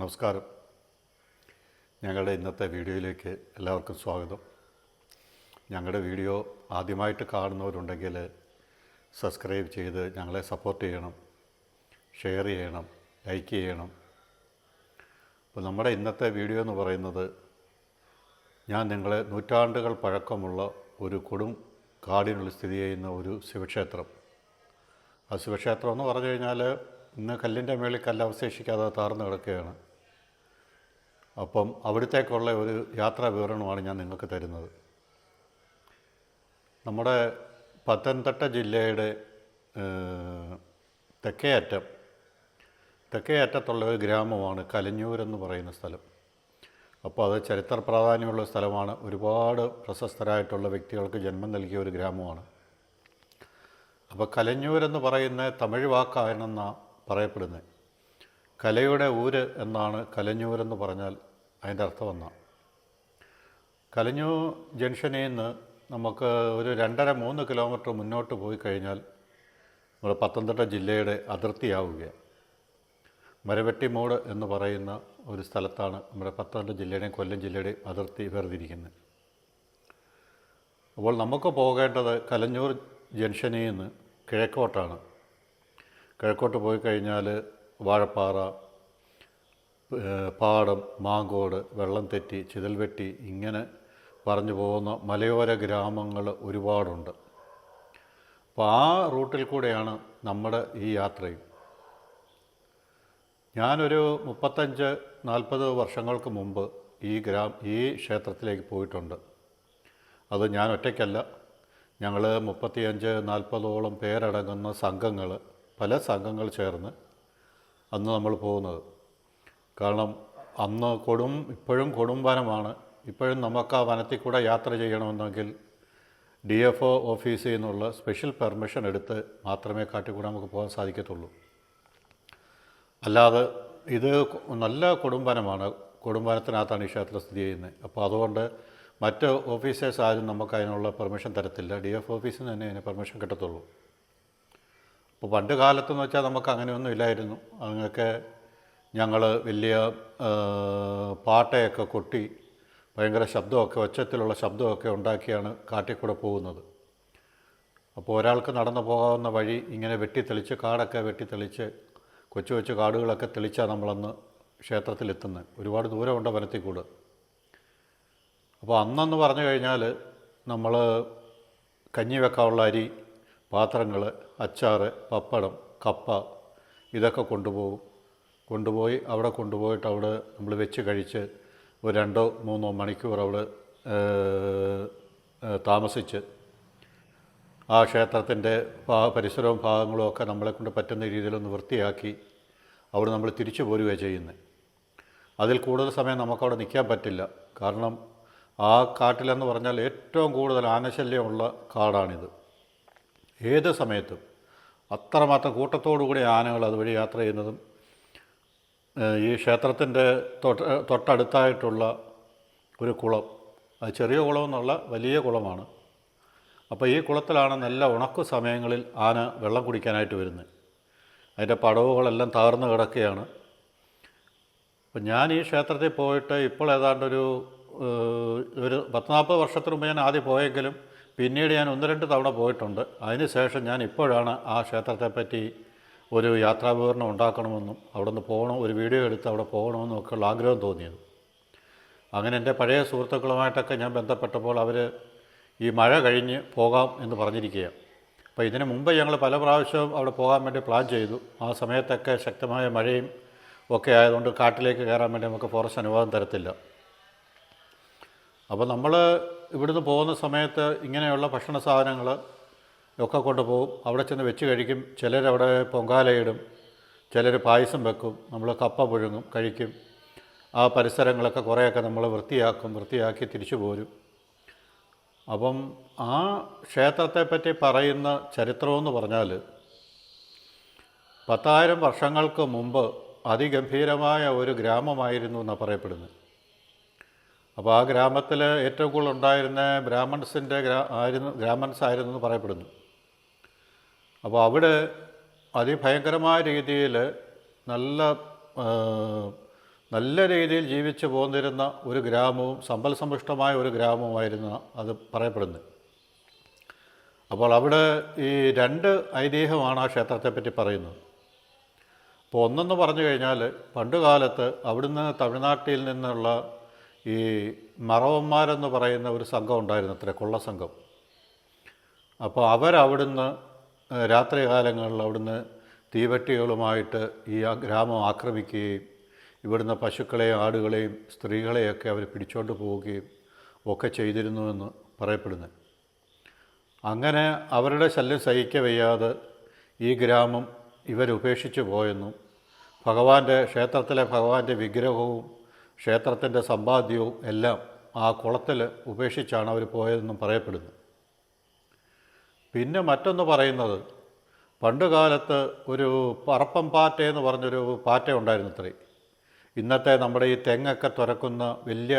നമസ്കാരം. ഞങ്ങളുടെ ഇന്നത്തെ വീഡിയോയിലേക്ക് എല്ലാവർക്കും സ്വാഗതം. ഞങ്ങളുടെ വീഡിയോ ആദ്യമായിട്ട് കാണുന്നവരുണ്ടെങ്കിൽ സബ്സ്ക്രൈബ് ചെയ്ത് ഞങ്ങളെ സപ്പോർട്ട് ചെയ്യണം ഷെയർ ചെയ്യണം ലൈക്ക് ചെയ്യണം. അപ്പോൾ നമ്മുടെ ഇന്നത്തെ വീഡിയോ എന്ന് പറയുന്നത് ഞാൻ നിങ്ങളെ നൂറ്റാണ്ടുകൾ പഴക്കമുള്ള ഒരു കൊടും കാടിനുള്ളിൽ സ്ഥിതി ചെയ്യുന്ന ഒരു ശിവക്ഷേത്രം. ആ ശിവക്ഷേത്രം എന്ന് പറഞ്ഞു കഴിഞ്ഞാൽ ഇന്ന് കല്ലിന്റെ മേളിൽ കല്ല് അവശേഷിക്കാതെ താർന്നു കിടക്കുകയാണ്. അപ്പം അവിടത്തേക്കുള്ള ഒരു യാത്രാ വിവരണമാണ് ഞാൻ നിങ്ങൾക്ക് തരുന്നത്. നമ്മുടെ പത്തനംതിട്ട ജില്ലയുടെ തെക്കേയറ്റം തെക്കേ അറ്റം തെക്കേ അറ്റത്തുള്ള ഒരു ഗ്രാമമാണ് കലഞ്ഞൂർ എന്ന് പറയുന്ന സ്ഥലം. അപ്പോൾ അത് ചരിത്ര പ്രാധാന്യമുള്ള സ്ഥലമാണ്. ഒരുപാട് പ്രശസ്തരായിട്ടുള്ള വ്യക്തികൾക്ക് ജന്മം നൽകിയ ഒരു ഗ്രാമമാണ്. അപ്പോൾ കലഞ്ഞൂരെന്ന് പറയുന്ന തമിഴ് വാക്കാണെന്നാണ് പറയപ്പെടുന്നത്. കലയുടെ ഊര് എന്നാണ് കലഞ്ഞൂരെന്ന് പറഞ്ഞാൽ അതിന്റെ അർത്ഥം എന്നാണ് കലഞ്ഞൂർ ജംഗ്ഷനിൽ നിന്ന് നമുക്ക് ഒരു രണ്ടര മൂന്ന് കിലോമീറ്റർ മുന്നോട്ട് പോയി കഴിഞ്ഞാൽ നമ്മുടെ പത്തനംതിട്ട ജില്ലയുടെ അതിർത്തിയാവുകയാണ്. മരവെട്ടിമൂട് എന്ന് പറയുന്ന ഒരു സ്ഥലത്താണ് നമ്മുടെ പത്തനംതിട്ട ജില്ലയുടെയും കൊല്ലം ജില്ലയുടെയും അതിർത്തി വേർതിരിക്കുന്നത്. അപ്പോൾ നമുക്ക് പോകേണ്ടത് കലഞ്ഞൂർ ജംഗ്ഷനിൽ നിന്ന് കിഴക്കോട്ടാണ്. കിഴക്കോട്ട് പോയി കഴിഞ്ഞാൽ വാഴപ്പാറ പാടം മാങ്കോട് വെള്ളം തെറ്റി ചിതൽവെട്ടി ഇങ്ങനെ പറഞ്ഞു പോകുന്ന മലയോര ഗ്രാമങ്ങൾ ഒരുപാടുണ്ട്. അപ്പോൾ ആ റൂട്ടിൽ കൂടെയാണ് നമ്മുടെ ഈ യാത്രയും. ഞാനൊരു മുപ്പത്തഞ്ച് നാൽപ്പത് വർഷങ്ങൾക്ക് മുമ്പ് ഈ ഗ്രാം ഈ ക്ഷേത്രത്തിലേക്ക് പോയിട്ടുണ്ട്. അത് ഞാൻ ഒറ്റയ്ക്കല്ല. ഞങ്ങൾ മുപ്പത്തിയഞ്ച് നാൽപ്പതോളം പേരടങ്ങുന്ന സംഘങ്ങൾ പല സംഘങ്ങൾ ചേർന്ന് അന്ന് നമ്മൾ പോകുന്നത്. കാരണം അന്ന് കൊടും ഇപ്പോഴും കൊടും വനമാണ്. ഇപ്പോഴും നമുക്ക് ആ വനത്തിൽ കൂടെ യാത്ര ചെയ്യണമെന്നെങ്കിൽ ഡി എഫ് ഒ ഓഫീസിൽ നിന്നുള്ള സ്പെഷ്യൽ പെർമിഷൻ എടുത്ത് മാത്രമേ കാട്ടിക്കൂടെ നമുക്ക് പോകാൻ സാധിക്കത്തുള്ളൂ. അല്ലാതെ ഇത് നല്ല കൊടുംബനമാണ് കൊടുംബനത്തിനകത്താണ് ഈ ക്ഷേത്രം സ്ഥിതി ചെയ്യുന്നത്. അപ്പോൾ അതുകൊണ്ട് മറ്റ് ഓഫീസേഴ്സ് ആരും നമുക്ക് അതിനുള്ള പെർമിഷൻ തരത്തില്ല. ഡി എഫ് ഓഫീസിൽ നിന്ന് തന്നെ അതിന് പെർമിഷൻ കിട്ടത്തുള്ളൂ. അപ്പോൾ പണ്ട് കാലത്തെന്ന് വെച്ചാൽ നമുക്ക് അങ്ങനെയൊന്നും ഇല്ലായിരുന്നു. അങ്ങനെയൊക്കെ ഞങ്ങൾ വലിയ പാട്ടയൊക്കെ കൊട്ടി ഭയങ്കര ശബ്ദമൊക്കെ ഒച്ചത്തിലുള്ള ശബ്ദമൊക്കെ ഉണ്ടാക്കിയാണ് കാട്ടിൽ കൂടെ പോകുന്നത്. അപ്പോൾ ഒരാൾക്ക് നടന്നു പോകാവുന്ന വഴി ഇങ്ങനെ വെട്ടിത്തെളിച്ച് കാടൊക്കെ വെട്ടിത്തെളിച്ച് കൊച്ചു കൊച്ചു കാടുകളൊക്കെ തെളിച്ചാണ് നമ്മളന്ന് ക്ഷേത്രത്തിലെത്തുന്നത് ഒരുപാട് ദൂരമുണ്ട് വനത്തിൽ കൂടെ. അപ്പോൾ അന്നെന്ന് പറഞ്ഞു കഴിഞ്ഞാൽ നമ്മൾ കഞ്ഞി വെക്കാനുള്ള അരി പാത്രങ്ങൾ അച്ചാറ് പപ്പടം കപ്പ ഇതൊക്കെ കൊണ്ടുപോകും. കൊണ്ടുപോയി അവിടെ കൊണ്ടുപോയിട്ട് അവിടെ നമ്മൾ വെച്ച് കഴിച്ച് ഒരു രണ്ടോ മൂന്നോ മണിക്കൂർ അവിടെ താമസിച്ച് ആ ക്ഷേത്രത്തിന്റെ പരിസരവും ഭാഗങ്ങളും ഒക്കെ നമ്മളെ കൊണ്ട് പറ്റുന്ന രീതിയിലൊന്ന് വൃത്തിയാക്കി അവിടെ നമ്മൾ തിരിച്ചു പോരുകയാണ് ചെയ്യുന്നത് അതിൽ കൂടുതൽ സമയം നമുക്കവിടെ നിൽക്കാൻ പറ്റില്ല. കാരണം ആ കാട്ടിലെന്ന് പറഞ്ഞാൽ ഏറ്റവും കൂടുതൽ ആനശല്യമുള്ള കാടാണിത്. ഏത് സമയത്തും അത്രമാത്രം കൂട്ടത്തോടുകൂടി ആനകൾ അതുവഴി യാത്ര ചെയ്യുന്നതും ഈ ക്ഷേത്രത്തിന്റെ തൊട്ട് തൊട്ടടുത്തായിട്ടുള്ള ഒരു കുളം അത് ചെറിയ കുളമെന്നുള്ള വലിയ കുളമാണ്. അപ്പോൾ ഈ കുളത്തിലാണ് നല്ല ഉണക്കു സമയങ്ങളിൽ ആന വെള്ളം കുടിക്കാനായിട്ട് വരുന്നത്. അതിന്റെ പടവുകളെല്ലാം തകർന്നു കിടക്കുകയാണ്. അപ്പം ഞാൻ ഈ ക്ഷേത്രത്തിൽ പോയിട്ട് ഇപ്പോൾ ഏതാണ്ടൊരു ഒരു പത്ത് നാൽപ്പത് വർഷത്തിന് മുമ്പ് ഞാൻ ആദ്യം പോയെങ്കിലും പിന്നീട് ഞാൻ ഒന്ന് രണ്ട് തവണ പോയിട്ടുണ്ട്. അതിനുശേഷം ഞാൻ ഇപ്പോഴാണ് ആ ക്ഷേത്രത്തെപ്പറ്റി ഒരു യാത്രാവിവരണം ഉണ്ടാക്കണമെന്നും അവിടെ നിന്ന് പോകണം ഒരു വീഡിയോ എടുത്ത് അവിടെ പോകണമെന്നും ഒക്കെ ഉള്ള ആഗ്രഹം തോന്നിയത്. അങ്ങനെ എന്റെ പഴയ സുഹൃത്തുക്കളുമായിട്ടൊക്കെ ഞാൻ ബന്ധപ്പെട്ടപ്പോൾ അവർ ഈ മഴ കഴിഞ്ഞ് പോകാം എന്ന് പറഞ്ഞിരിക്കുകയാണ്. അപ്പോൾ ഇതിന് മുമ്പ് ഞങ്ങൾ പല പ്രാവശ്യവും അവിടെ പോകാൻ വേണ്ടി പ്ലാൻ ചെയ്തു. ആ സമയത്തൊക്കെ ശക്തമായ മഴയും ഒക്കെ ആയതുകൊണ്ട് കാട്ടിലേക്ക് കയറാൻ വേണ്ടി നമുക്ക് ഫോറസ്റ്റ് അനുവാദം തരത്തില്ല. അപ്പോൾ നമ്മൾ ഇവിടുന്ന് പോകുന്ന സമയത്ത് ഇങ്ങനെയുള്ള ഭക്ഷണ സാധനങ്ങൾ ഒക്കെ കൊണ്ടുപോകും. അവിടെ ചെന്ന് വെച്ച് കഴിക്കും. ചിലരവിടെ പൊങ്കാലയിടും. ചിലർ പായസം വെക്കും. നമ്മൾ കപ്പ പുഴുങ്ങും കഴിക്കും. ആ പരിസരങ്ങളൊക്കെ കുറേയൊക്കെ നമ്മൾ വൃത്തിയാക്കും. വൃത്തിയാക്കി തിരിച്ചു പോരും. അപ്പം ആ ക്ഷേത്രത്തെപ്പറ്റി പറയുന്ന ചരിത്രമെന്ന് പറഞ്ഞാൽ പത്തായിരം വർഷങ്ങൾക്ക് മുമ്പ് അതിഗംഭീരമായ ഒരു ഗ്രാമമായിരുന്നു എന്നാണ് പറയപ്പെടുന്നത്. അപ്പോൾ ആ ഗ്രാമത്തിൽ ഏറ്റവും കൂടുതൽ ഉണ്ടായിരുന്ന ബ്രാഹ്മൺസിന്റെ ഗ്രാ ആയിരുന്നു ബ്രാഹ്മൺസ് ആയിരുന്നു എന്ന് പറയപ്പെടുന്നു. അപ്പോൾ അവിടെ അതിഭയങ്കരമായ രീതിയിൽ നല്ല നല്ല രീതിയിൽ ജീവിച്ചു പോന്നിരുന്ന ഒരു ഗ്രാമവും സമ്പൽ സമ്പുഷ്ടമായ ഒരു ഗ്രാമവുമായിരുന്നു അത് പറയപ്പെടുന്നത്. അപ്പോൾ അവിടെ ഈ രണ്ട് ഐതിഹ്യമാണ് ആ ക്ഷേത്രത്തെപ്പറ്റി പറയുന്നത്. അപ്പോൾ ഒന്നെന്ന് പറഞ്ഞു കഴിഞ്ഞാൽ പണ്ടുകാലത്ത് അവിടുന്ന് തമിഴ്നാട്ടിൽ നിന്നുള്ള ഈ മറവന്മാരെന്ന് പറയുന്ന ഒരു സംഘം ഉണ്ടായിരുന്നു അത്ര കൊള്ള സംഘം അപ്പോൾ അവരവിടുന്ന് രാത്രികാലങ്ങളിൽ അവിടുന്ന് തീവട്ടികളുമായിട്ട് ഈ ഗ്രാമം ആക്രമിക്കുകയും ഇവിടുന്ന് പശുക്കളെയും ആടുകളെയും സ്ത്രീകളെയൊക്കെ അവർ പിടിച്ചോണ്ട് പോവുകയും ഒക്കെ ചെയ്തിരുന്നുവെന്ന് പറയപ്പെടുന്നു. അങ്ങനെ അവരുടെ ശല്യം സഹിക്കവയ്യാതെ ഈ ഗ്രാമം ഇവരുപേക്ഷിച്ച് പോയെന്നും ഭഗവാന്റെ ക്ഷേത്രത്തിലെ ഭഗവാന്റെ വിഗ്രഹവും ക്ഷേത്രത്തിന്റെ സമ്പാദ്യവും എല്ലാം ആ കുളത്തിൽ ഉപേക്ഷിച്ചാണ് അവർ പോയതെന്നും പറയപ്പെടുന്നു. പിന്നെ മറ്റൊന്ന് പറയുന്നത് പണ്ടുകാലത്ത് ഒരു പറപ്പം പാറ്റ എന്ന് പറഞ്ഞൊരു പാറ്റ ഉണ്ടായിരുന്നു അത്രേ. ഇന്നത്തെ നമ്മുടെ ഈ തെങ്ങൊക്കെ തുറക്കുന്ന വലിയ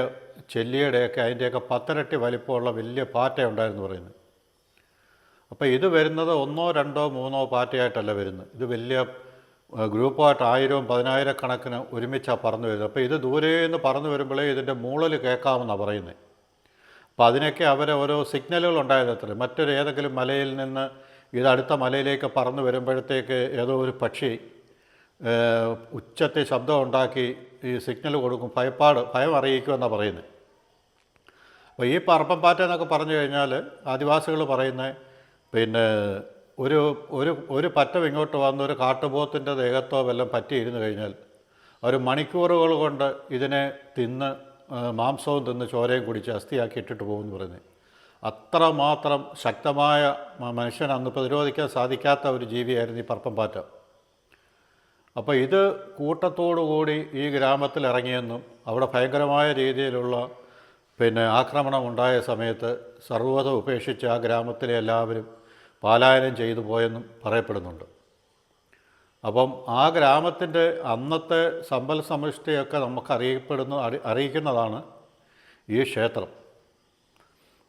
ചെല്ലിയുടെയൊക്കെ അതിന്റെയൊക്കെ പത്തരട്ടി വലിപ്പമുള്ള വലിയ പാറ്റ ഉണ്ടായിരുന്നു പറയുന്നത്. അപ്പോൾ ഇത് വരുന്നത് ഒന്നോ രണ്ടോ മൂന്നോ പാറ്റയായിട്ടല്ല വരുന്നത്. ഇത് വലിയ ഗ്രൂപ്പായിട്ട് ആയിരവും പതിനായിരക്കണക്കിന് ഒരുമിച്ചാണ് പറന്നു വരുന്നത്. അപ്പോൾ ഇത് ദൂരെ നിന്ന് പറന്നു വരുമ്പോഴേ ഇതിന്റെ മൂളൽ കേൾക്കാമെന്നാണ് പറയുന്നത് അപ്പോൾ അതിനൊക്കെ അവർ ഓരോ സിഗ്നലുകൾ ഉണ്ടായത് അത്ര. മറ്റൊരു ഏതെങ്കിലും മലയിൽ നിന്ന് ഇത് അടുത്ത മലയിലേക്ക് പറന്നു വരുമ്പോഴത്തേക്ക് ഏതോ ഒരു പക്ഷി ഉച്ചത്തെ ശബ്ദം ഉണ്ടാക്കി ഈ സിഗ്നൽ കൊടുക്കും. ഭയപ്പാട് ഭയം അറിയിക്കുമെന്നാണ് പറയുന്നത് അപ്പോൾ ഈ പറപ്പം പാറ്റ എന്നൊക്കെ പറഞ്ഞു കഴിഞ്ഞാൽ ആദിവാസികൾ പറയുന്നത് പിന്നെ ഒരു ഒരു ഒരു പറ്റം ഇങ്ങോട്ട് വന്ന് ഒരു കാട്ടുപോത്തിന്റെ ദേഹത്തോ വല്ലതും പറ്റിയിരുന്നു കഴിഞ്ഞാൽ ഒരു മണിക്കൂറുകൾ കൊണ്ട് ഇതിനെ തിന്ന് മാംസവും തിന്ന് ചോരയും കുടിച്ച് അസ്ഥിയാക്കി ഇട്ടിട്ട് പോകുമെന്ന് പറയുന്നത്. അത്രമാത്രം ശക്തമായ മനുഷ്യൻ അന്ന് പ്രതിരോധിക്കാൻ സാധിക്കാത്ത ഒരു ജീവിയായിരുന്നു ഈ പറപ്പം പാറ്റ അപ്പോൾ ഇത് കൂട്ടത്തോടു കൂടി ഈ ഗ്രാമത്തിൽ ഇറങ്ങിയെന്നും അവിടെ ഭയങ്കരമായ രീതിയിലുള്ള പിന്നെ ആക്രമണം ഉണ്ടായ സമയത്ത് സർവത ഉപേക്ഷിച്ച് ആ ഗ്രാമത്തിലെ എല്ലാവരും പാലായനം ചെയ്തു പോയെന്നും പറയപ്പെടുന്നുണ്ട്. അപ്പം ആ ഗ്രാമത്തിന്റെ അന്നത്തെ സമ്പൽ സമൃഷ്ടിയൊക്കെ നമുക്ക് അറിയപ്പെടുന്ന അറി അറിയിക്കുന്നതാണ് ഈ ക്ഷേത്രം.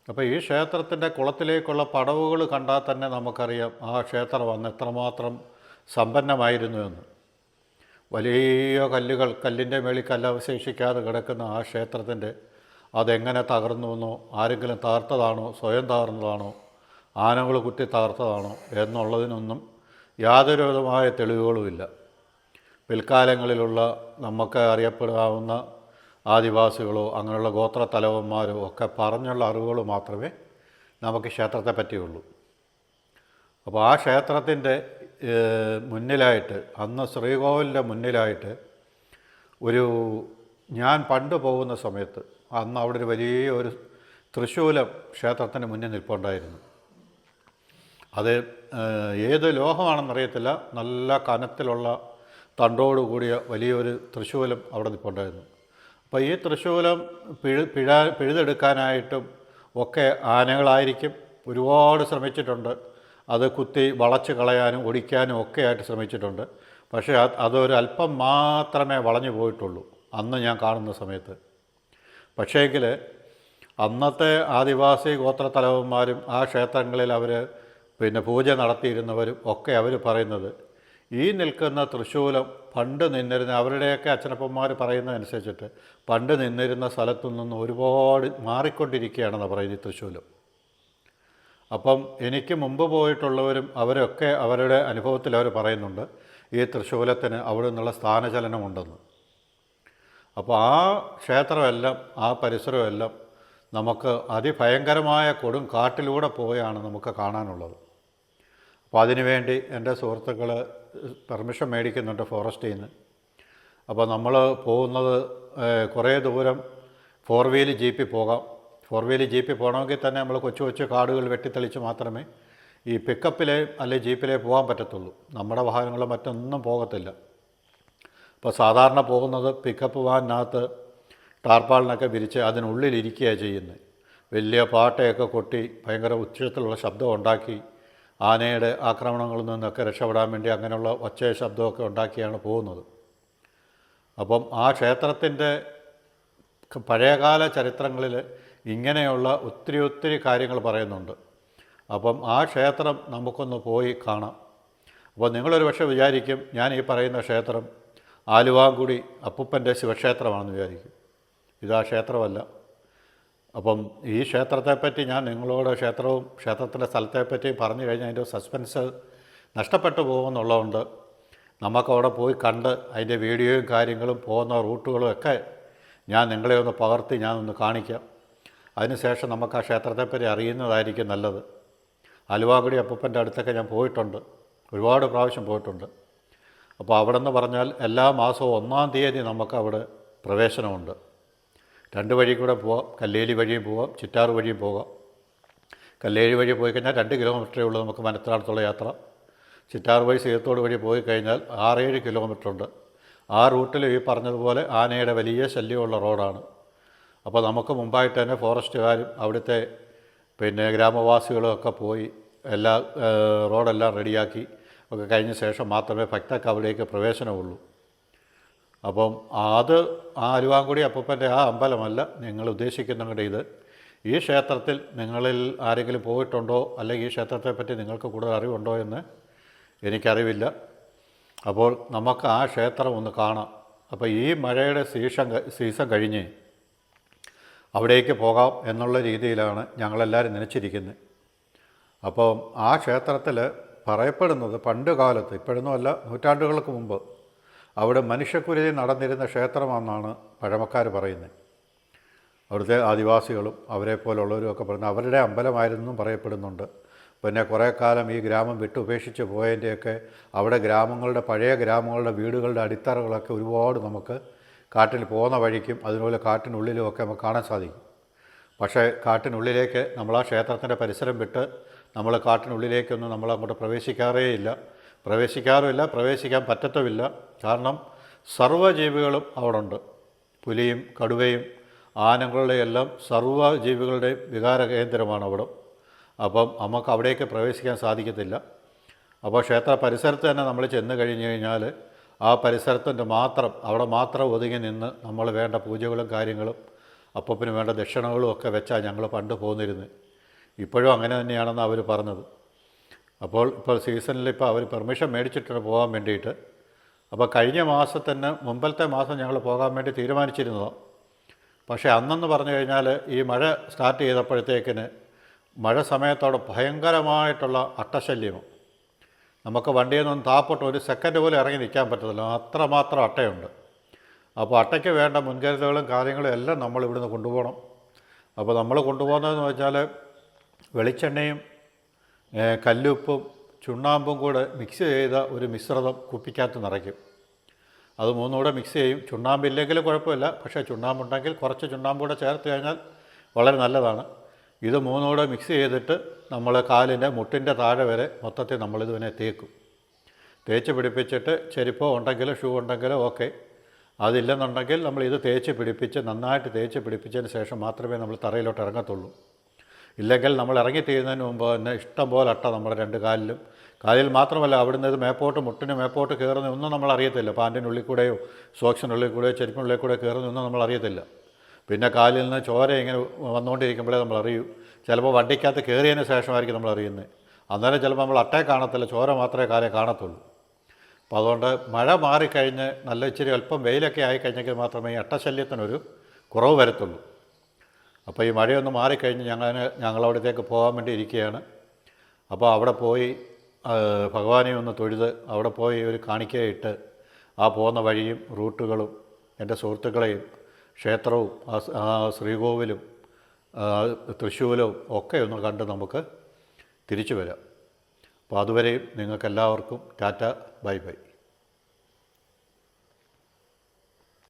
അപ്പോൾ ഈ ക്ഷേത്രത്തിന്റെ കുളത്തിലേക്കുള്ള പടവുകൾ കണ്ടാൽ തന്നെ നമുക്കറിയാം ആ ക്ഷേത്രം അന്ന് എത്രമാത്രം സമ്പന്നമായിരുന്നു എന്ന്. വലിയ കല്ലുകൾ കല്ലിന്റെ മേളിൽ കല്ലവശേഷിക്കാതെ കിടക്കുന്ന ആ ക്ഷേത്രത്തിന്റെ അതെങ്ങനെ തകർന്നു എന്നോ ആരെങ്കിലും തകർത്തതാണോ സ്വയം തകർന്നതാണോ ആനകൾ കുത്തി തകർത്തതാണോ എന്നുള്ളതിനൊന്നും യാതൊരു വിധമായ തെളിവുകളുമില്ല. പിൽക്കാലങ്ങളിലുള്ള നമുക്ക് അറിയപ്പെടാവുന്ന ആദിവാസികളോ അങ്ങനെയുള്ള ഗോത്ര തലവന്മാരോ ഒക്കെ പറഞ്ഞുള്ള അറിവുകൾ മാത്രമേ നമുക്ക് ക്ഷേത്രത്തെ പറ്റിയുള്ളൂ. അപ്പോൾ ആ ക്ഷേത്രത്തിന്റെ മുന്നിലായിട്ട് അന്ന് ശ്രീകോവിലിന്റെ മുന്നിലായിട്ട് ഒരു ഞാൻ പണ്ട് പോകുന്ന സമയത്ത് അന്ന് അവിടെ ഒരു വലിയ ഒരു തൃശ്ശൂലം ക്ഷേത്രത്തിന് മുന്നിൽ നിൽപ്പുണ്ടായിരുന്നു. അത് ഏത് ലോഹമാണെന്നറിയത്തില്ല. നല്ല കനത്തിലുള്ള തണ്ടോട് കൂടിയ വലിയൊരു തൃശ്ശൂലം അവിടെ നിൽപ്പുണ്ടായിരുന്നു അപ്പോൾ ഈ തൃശ്ശൂലം പിഴ പിഴ പിഴുതെടുക്കാനായിട്ടും ഒക്കെ ആനകളായിരിക്കും ഒരുപാട് ശ്രമിച്ചിട്ടുണ്ട്. അത് കുത്തി വളച്ച് കളയാനും ഒടിക്കാനും ഒക്കെ ആയിട്ട് ശ്രമിച്ചിട്ടുണ്ട്. പക്ഷേ അത് അതൊരു അല്പം മാത്രമേ വളഞ്ഞു പോയിട്ടുള്ളൂ അന്ന് ഞാൻ കാണുന്ന സമയത്ത്. പക്ഷേങ്കിൽ അന്നത്തെ ആദിവാസി ഗോത്രത്തലവന്മാരും ആ ക്ഷേത്രങ്ങളിൽ അവർ പിന്നെ പൂജ നടത്തിയിരുന്നവരും ഒക്കെ അവർ പറയുന്നത് ഈ നിൽക്കുന്ന തൃശ്ശൂലം പണ്ട് നിന്നിരുന്ന അവരുടെയൊക്കെ അച്ഛനപ്പന്മാർ പറയുന്നതനുസരിച്ചിട്ട് പണ്ട് നിന്നിരുന്ന സ്ഥലത്തു നിന്ന് ഒരുപാട് മാറിക്കൊണ്ടിരിക്കുകയാണെന്ന് പറയുന്നത് ഈ തൃശ്ശൂലം അപ്പം എനിക്ക് മുമ്പ് പോയിട്ടുള്ളവരും അവരൊക്കെ അവരുടെ അനുഭവത്തിൽ അവർ പറയുന്നുണ്ട് ഈ തൃശ്ശൂലത്തിന് അവിടെ നിന്നുള്ള സ്ഥാനചലനമുണ്ടെന്ന്. അപ്പോൾ ആ ക്ഷേത്രമെല്ലാം ആ പരിസരമെല്ലാം നമുക്ക് അതിഭയങ്കരമായ കൊടും കാട്ടിലൂടെ പോയാണ് നമുക്ക് കാണാനുള്ളത്. അപ്പോൾ അതിനുവേണ്ടി എന്റെ സുഹൃത്തുക്കൾ പെർമിഷൻ മേടിക്കുന്നുണ്ട് ഫോറസ്റ്റിൽ നിന്ന്. അപ്പോൾ നമ്മൾ പോകുന്നത് കുറേ ദൂരം ഫോർ വീൽ ജീപ്പിൽ പോകാം. ഫോർ വീൽ ജീപ്പിൽ പോകണമെങ്കിൽ തന്നെ നമ്മൾ കൊച്ചു കൊച്ചു കാടുകൾ വെട്ടിത്തെളിച്ച് മാത്രമേ ഈ പിക്കപ്പിലെ അല്ലെങ്കിൽ ജീപ്പിലെ പോകാൻ പറ്റത്തുള്ളൂ. നമ്മുടെ വാഹനങ്ങൾ മറ്റൊന്നും പോകത്തില്ല. അപ്പോൾ സാധാരണ പോകുന്നത് പിക്കപ്പ് വാനിനകത്ത് ടാർപ്പാളിനൊക്കെ വിരിച്ച് അതിനുള്ളിലിരിക്കുകയാണ് ചെയ്യുന്നത്. വലിയ പാട്ടയൊക്കെ കൊട്ടി ഭയങ്കര ഉച്ചത്തിലുള്ള ശബ്ദം ഉണ്ടാക്കി ആനയുടെ ആക്രമണങ്ങളിൽ നിന്നൊക്കെ രക്ഷപ്പെടാൻ വേണ്ടി അങ്ങനെയുള്ള ഒച്ച ശബ്ദമൊക്കെ ഉണ്ടാക്കിയാണ് പോകുന്നത്. അപ്പം ആ ക്ഷേത്രത്തിന്റെ പഴയകാല ചരിത്രങ്ങളിൽ ഇങ്ങനെയുള്ള ഒത്തിരി ഒത്തിരി കാര്യങ്ങൾ പറയുന്നുണ്ട്. അപ്പം ആ ക്ഷേത്രം നമുക്കൊന്ന് പോയി കാണാം. അപ്പോൾ നിങ്ങളൊരു പക്ഷേ വിചാരിക്കും ഞാൻ ഈ പറയുന്ന ക്ഷേത്രം ആലുവാങ്കുടി അപ്പൂപ്പന്റെ ശിവക്ഷേത്രമാണെന്ന് വിചാരിക്കും. ഇതാ ക്ഷേത്രമല്ല. അപ്പം ഈ ക്ഷേത്രത്തെപ്പറ്റി ഞാൻ നിങ്ങളോട് ക്ഷേത്രവും ക്ഷേത്രത്തിന്റെ സ്ഥലത്തെപ്പറ്റി പറഞ്ഞു കഴിഞ്ഞാൽ അതിന്റെ സസ്പെൻസ് നഷ്ടപ്പെട്ടു പോകുമെന്നുള്ളതുകൊണ്ട് നമുക്ക് അവിടെ പോയി കണ്ട് അതിന്റെ വീഡിയോയും കാര്യങ്ങളും പോകുന്ന റൂട്ടുകളും ഒക്കെ ഞാൻ നിങ്ങളെ ഒന്ന് പകർത്തി ഞാൻ ഒന്ന് കാണിക്കാം അതിനുശേഷം നമുക്ക് ആ ക്ഷേത്രത്തെപ്പറ്റി അറിയുന്നതായിരിക്കും നല്ലത്. അലുവാകുടി അപ്പൂപ്പന്റെ അടുത്തൊക്കെ ഞാൻ പോയിട്ടുണ്ട്. ഒരുപാട് പ്രാവശ്യം പോയിട്ടുണ്ട്. അപ്പോൾ അവിടെ നിന്ന് പറഞ്ഞാൽ എല്ലാ മാസവും ഒന്നാം തീയതി നമുക്ക് അവിടെ പ്രവേശനമുണ്ട്. രണ്ട് വഴി കൂടെ പോവാം. കല്ലേലി വഴിയും പോവാം. ചിറ്റാറ് വഴിയും പോകാം. കല്ലേലി വഴി പോയി കഴിഞ്ഞാൽ രണ്ട് കിലോമീറ്ററേ ഉള്ളൂ നമുക്ക് മനത്തിനടുത്തുള്ള യാത്ര. ചിറ്റാറ് വഴി സീയത്തോട് വഴി പോയി കഴിഞ്ഞാൽ ആറേഴ് കിലോമീറ്റർ ഉണ്ട്. ആ റൂട്ടിൽ ഈ പറഞ്ഞതുപോലെ ആനയുടെ വലിയ ശല്യമുള്ള റോഡാണ്. അപ്പോൾ നമുക്ക് മുമ്പായിട്ട് തന്നെ ഫോറസ്റ്റുകാരും അവിടുത്തെ പിന്നെ ഗ്രാമവാസികളും ഒക്കെ പോയി എല്ലാ റോഡെല്ലാം റെഡിയാക്കി. ഒക്കെ കഴിഞ്ഞ ശേഷം മാത്രമേ ഭക്തക്ക് അവിടേക്ക് പ്രവേശനമുള്ളൂ. അപ്പം അത് ആ അരുവാങ്കുടി അപ്പപ്പന്റെ ആ അമ്പലമല്ല ഞങ്ങൾ ഉദ്ദേശിക്കുന്നുണ്ട് ഇത്. ഈ ക്ഷേത്രത്തിൽ നിങ്ങളിൽ ആരെങ്കിലും പോയിട്ടുണ്ടോ? അല്ലെങ്കിൽ ഈ ക്ഷേത്രത്തെപ്പറ്റി നിങ്ങൾക്ക് കൂടുതൽ അറിവുണ്ടോ എന്ന് എനിക്കറിവില്ല. അപ്പോൾ നമുക്ക് ആ ക്ഷേത്രം ഒന്ന് കാണാം. അപ്പോൾ ഈ മഴയുടെ സീസൺ സീസൺ കഴിഞ്ഞ് അവിടേക്ക് പോകാം എന്നുള്ള രീതിയിലാണ് ഞങ്ങളെല്ലാവരും നനച്ചിരിക്കുന്നത് അപ്പം ആ ക്ഷേത്രത്തിൽ പറയപ്പെടുന്നത് പണ്ട് കാലത്ത് ഇപ്പോഴൊന്നുമല്ല നൂറ്റാണ്ടുകൾക്ക് മുമ്പ് അവിടെ മനുഷ്യക്കുരുതി നടന്നിരുന്ന ക്ഷേത്രമാണെന്നാണ് പഴമക്കാർ പറയുന്നത്. അവിടുത്തെ ആദിവാസികളും അവരെ പോലുള്ളവരും ഒക്കെ പറയുന്നത് അവരുടെ അമ്പലമായിരുന്നെന്നും പറയപ്പെടുന്നുണ്ട്. പിന്നെ കുറേ കാലം ഈ ഗ്രാമം വിട്ട് ഉപേക്ഷിച്ച് പോയതിന്റെയൊക്കെ അവിടെ ഗ്രാമങ്ങളുടെ പഴയ ഗ്രാമങ്ങളുടെ വീടുകളുടെ അടിത്തറകളൊക്കെ ഒരുപാട് നമുക്ക് കാട്ടിൽ പോകുന്ന വഴിക്കും അതുപോലെ കാട്ടിനുള്ളിലും ഒക്കെ നമുക്ക് കാണാൻ സാധിക്കും. പക്ഷേ കാട്ടിനുള്ളിലേക്ക് നമ്മൾ ആ ക്ഷേത്രത്തിന്റെ പരിസരം വിട്ട് നമ്മൾ കാട്ടിനുള്ളിലേക്കൊന്നും നമ്മൾ അങ്ങോട്ട് പ്രവേശിക്കാറേ ഇല്ല പ്രവേശിക്കാറുമില്ല പ്രവേശിക്കാൻ പറ്റത്തുമില്ല. കാരണം സർവജീവികളും അവിടെ ഉണ്ട് പുലിയും കടുവയും ആനകളുടെയും എല്ലാം സർവജീവികളുടെയും വികാര കേന്ദ്രമാണ് അവിടെ. അപ്പം നമുക്ക് അവിടേക്ക് പ്രവേശിക്കാൻ സാധിക്കത്തില്ല. അപ്പോൾ ക്ഷേത്ര പരിസരത്ത് തന്നെ നമ്മൾ ചെന്ന് കഴിഞ്ഞ് കഴിഞ്ഞാൽ ആ പരിസരത്തിന്റെ മാത്രം അവിടെ മാത്രം ഒതുങ്ങി നിന്ന് നമ്മൾ വേണ്ട പൂജകളും കാര്യങ്ങളും അപ്പപ്പിന് വേണ്ട ദക്ഷിണകളും ഒക്കെ വെച്ചാൽ ഞങ്ങൾ പണ്ട് പോന്നിരുന്നത്. ഇപ്പോഴും അങ്ങനെ തന്നെയാണെന്ന് അവർ പറഞ്ഞത്. അപ്പോൾ ഇപ്പോൾ സീസണിൽ ഇപ്പോൾ അവർ പെർമിഷൻ മേടിച്ചിട്ടുണ്ട് പോകാൻ വേണ്ടിയിട്ട്. അപ്പോൾ കഴിഞ്ഞ മാസത്തന്നെ മുമ്പത്തെ മാസം ഞങ്ങൾ പോകാൻ വേണ്ടി തീരുമാനിച്ചിരുന്നത്. പക്ഷേ അന്നെന്ന് പറഞ്ഞു കഴിഞ്ഞാൽ ഈ മഴ സ്റ്റാർട്ട് ചെയ്തപ്പോഴത്തേക്കിന് മഴ സമയത്തോടെ ഭയങ്കരമായിട്ടുള്ള അട്ടശല്യം നമുക്ക് വണ്ടിയിൽ നിന്നും താപ്പൊട്ട് ഒരു സെക്കൻഡ് പോലും ഇറങ്ങി നിൽക്കാൻ പറ്റത്തില്ല. അത്രമാത്രം അട്ടയുണ്ട്. അപ്പോൾ അട്ടയ്ക്ക് വേണ്ട മുൻകരുതലുകളും കാര്യങ്ങളും എല്ലാം നമ്മൾ ഇവിടുന്ന് കൊണ്ടുപോകണം. അപ്പോൾ നമ്മൾ കൊണ്ടുപോകുന്നതെന്ന് വെച്ചാൽ വെളിച്ചെണ്ണയും കല്ലുപ്പും ചുണ്ണാമ്പും കൂടെ മിക്സ് ചെയ്ത ഒരു മിശ്രിതം കുപ്പിക്കകത്ത് നിറയ്ക്കും. അത് മൂന്നുകൂടെ മിക്സ് ചെയ്യും. ചുണ്ണാമ്പില്ലെങ്കിൽ കുഴപ്പമില്ല. പക്ഷേ ചുണ്ണാമ്പുണ്ടെങ്കിൽ കുറച്ച് ചുണ്ണാമ്പ് കൂടെ ചേർത്ത് കഴിഞ്ഞാൽ വളരെ നല്ലതാണ്. ഇത് മൂന്നുകൂടെ മിക്സ് ചെയ്തിട്ട് നമ്മൾ കാലിന്റെ മുട്ടിന്റെ താഴെ വരെ മൊത്തത്തിൽ നമ്മളിതിനെ തേക്കും. തേച്ച് പിടിപ്പിച്ചിട്ട് ചെരുപ്പോ ഉണ്ടെങ്കിലോ ഷൂ ഉണ്ടെങ്കിലോ ഓക്കെ അതില്ലെന്നുണ്ടെങ്കിൽ നമ്മൾ ഇത് തേച്ച് പിടിപ്പിച്ച് നന്നായിട്ട് തേച്ച് പിടിപ്പിച്ചതിന് ശേഷം മാത്രമേ നമ്മൾ തറയിലോട്ട് ഇറങ്ങത്തുള്ളൂ. ഇല്ലെങ്കിൽ നമ്മൾ ഇറങ്ങി തീരുന്നതിന് മുമ്പ് തന്നെ ഇഷ്ടം പോലെ അട്ട നമ്മുടെ രണ്ട് കാലിലും. കാലിൽ മാത്രമല്ല അവിടുന്ന് ഇത് മേപ്പോട്ട് മുട്ടിന് മേപ്പോട്ട് കയറുന്ന ഒന്നും നമ്മൾ അറിയത്തില്ല. പാന്റിനുള്ളിൽ കൂടെയോ സോക്സിനുള്ളിൽ കൂടെയോ ചെരുപ്പിനുള്ളിൽ കൂടെയോ കയറുന്നൊന്നും നമ്മൾ അറിയത്തില്ല. പിന്നെ കാലിൽ നിന്ന് ചോര ഇങ്ങനെ വന്നുകൊണ്ടിരിക്കുമ്പോഴേ നമ്മൾ അറിയൂ. ചിലപ്പോൾ വണ്ടിക്കകത്ത് കയറിയതിന് ശേഷമായിരിക്കും നമ്മൾ അറിയുന്നത്. അന്നേരം ചിലപ്പോൾ നമ്മൾ അട്ടേ കാണത്തില്ല ചോര മാത്രമേ കാലേ കാണത്തുള്ളൂ. അപ്പോൾ അതുകൊണ്ട് മഴ മാറിക്കഴിഞ്ഞ് നല്ല ഇച്ചിരി അല്പം വെയിലൊക്കെ ആയിക്കഴിഞ്ഞെങ്കിൽ മാത്രമേ ഈ അട്ടശല്യത്തിനൊരു കുറവ് വരത്തുള്ളൂ. അപ്പോൾ ഈ മഴയൊന്ന് മാറിക്കഴിഞ്ഞ് ഞങ്ങൾ ഞങ്ങളവിടത്തേക്ക് പോകാൻ വേണ്ടി ഇരിക്കുകയാണ്. അപ്പോൾ അവിടെ പോയി ഭഗവാനെ ഒന്ന് തൊഴുത് അവിടെ പോയി ഒരു കാണിക്കയിട്ട് ആ പോകുന്ന വഴിയും റൂട്ടുകളും എന്റെ സുഹൃത്തുക്കളെയും ക്ഷേത്രവും ആ ശ്രീകോവിലും ആ, തൃശ്ശൂലും ഒക്കെ ഒന്ന് കണ്ട് നമുക്ക് തിരിച്ചു വരാം. അപ്പോൾ അതുവരെയും നിങ്ങൾക്കെല്ലാവർക്കും ടാറ്റ ബൈ ബൈ.